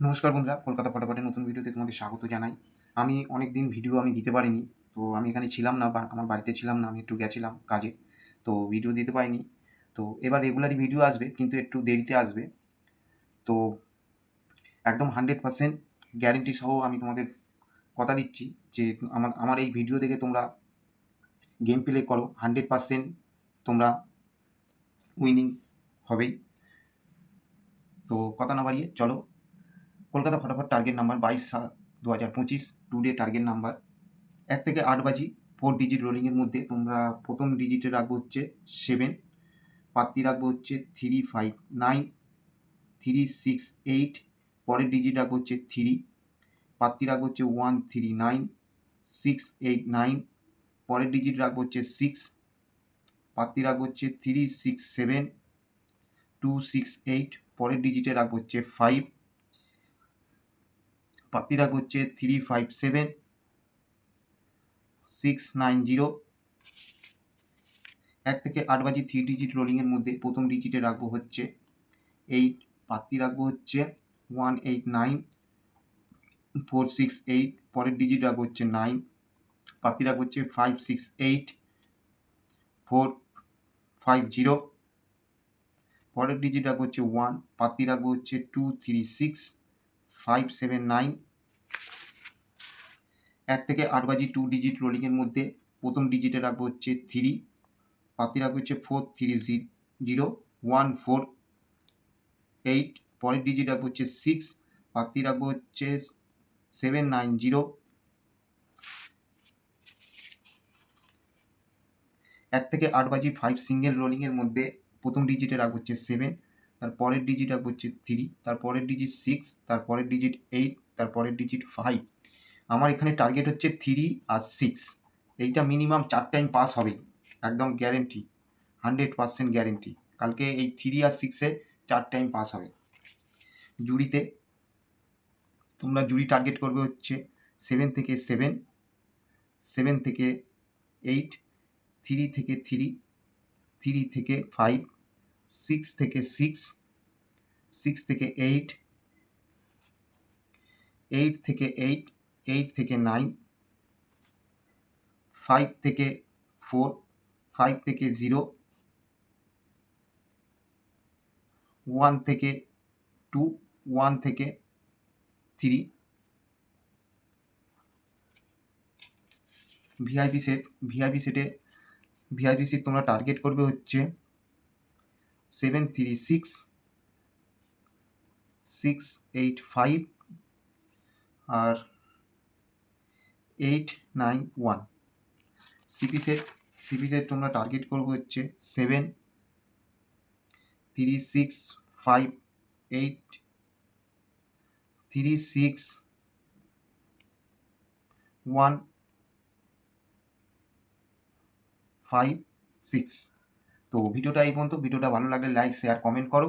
নমস্কার বন্ধুরা, কলকাতা ফটাফটে নতুন ভিডিওতে তোমাদের স্বাগত জানাই। আমি অনেক দিন ভিডিও আমি দিতে পারিনি, তো আমি এখানে ছিলাম না বা আমার বাড়িতে ছিলাম না, আমি একটু গেছিলাম কাজে, তো ভিডিও দিতে পারিনি। তো এবার রেগুলারই ভিডিও আসবে, কিন্তু একটু দেরিতে আসবে। তো একদম হান্ড্রেড পারসেন্ট গ্যারেন্টি সহ আমি তোমাদের কথা দিচ্ছি যে আমার আমার এই ভিডিও দেখে তোমরা গেম প্লে করো হান্ড্রেড পারসেন্ট তোমরা উইনিং হবেই। তো কথা না বাড়িয়ে চলো কলকাতা ফটাফট টার্গেট নাম্বার বাইশ সাত দু হাজার পঁচিশ টু ডে টার্গেট নাম্বার এক থেকে আট বাজি ফোর ডিজিট রোলিংয়ের মধ্যে। তোমরা প্রথম ডিজিটে রাখব হচ্ছে সেভেন পাত্তি রাখব হচ্ছে three five nine three six eight পরের ডিজিট রাখব হচ্ছে থ্রি পাত্তি রাখব হচ্ছে one three nine six eight nine পরের ডিজিট রাখব হচ্ছে সিক্স পাত্তি রাখব হচ্ছে three six seven two six eight পরের ডিজিটে রাখব হচ্ছে ফাইভ রাখব হচ্ছে three five seven six nine zero এক থেকে আট বাজি থ্রি ডিজিট রোলিংয়ের মধ্যে প্রথম ডিজিটে রাখব হচ্ছে এইট পাত্তি রাখব হচ্ছে one eight nine four six eight পরের ডিজিট রাখব হচ্ছে নাইন পাত্তি রাখব হচ্ছে five six eight four five zero পরের ডিজিট রাখব হচ্ছে ওয়ান পাত্তি রাখব হচ্ছে two three six five seven nine এক থেকে আট বাজি টু ডিজিট রোলিংয়ের মধ্যে প্রথম ডিজিটে রাখব হচ্ছে থ্রি পাতি রাখব হচ্ছে four three zero one four eight পরের ডিজিট রাখব হচ্ছে সিক্স পাতি রাখব হচ্ছে সেভেন নাইন জিরো এক থেকে আট বাজি ফাইভ সিঙ্গেল রোলিংয়ের মধ্যে প্রথম ডিজিটে রাখব হচ্ছে সেভেন তার পরের ডিজিট রাখব হচ্ছে থ্রি তার পরের ডিজিট সিক্স তার পরের ডিজিট এইট তার পরের ডিজিট ফাইভ আমার এখানে টার্গেট হচ্ছে থ্রি আর সিক্স এইটা মিনিমাম চার টাইম পাস হবেই, একদম গ্যারেন্টি হান্ড্রেড পারসেন্ট গ্যারেন্টি কালকে এই থ্রি আর সিক্সে চার টাইম পাস হবে। জুড়িতে তোমরা জুড়ি টার্গেট করবে হচ্ছে সেভেন থেকে সেভেন সেভেন থেকে এইট থ্রি থেকে থ্রি থ্রি থেকে ফাইভ সিক্স থেকে সিক্স সিক্স থেকে এইট এইট থেকে এইট এইট থেকে নাইন ফাইভ থেকে ফোর ফাইভ থেকে জিরো ওয়ান থেকে টু ওয়ান থেকে থ্রি ভিআইপি সেট ভিআইপি সেটে ভিআইপি সিট তোমরা টার্গেট করবে হচ্ছে seven three six six eight five আর eight nine one CP set CP set তোমরা টার্গেট করবে হচ্ছে seven three six five eight three six one five six তো ভিডিওটা এই পর্যন্ত। ভিডিওটা ভালো লাগলে লাইক শেয়ার কমেন্ট করো।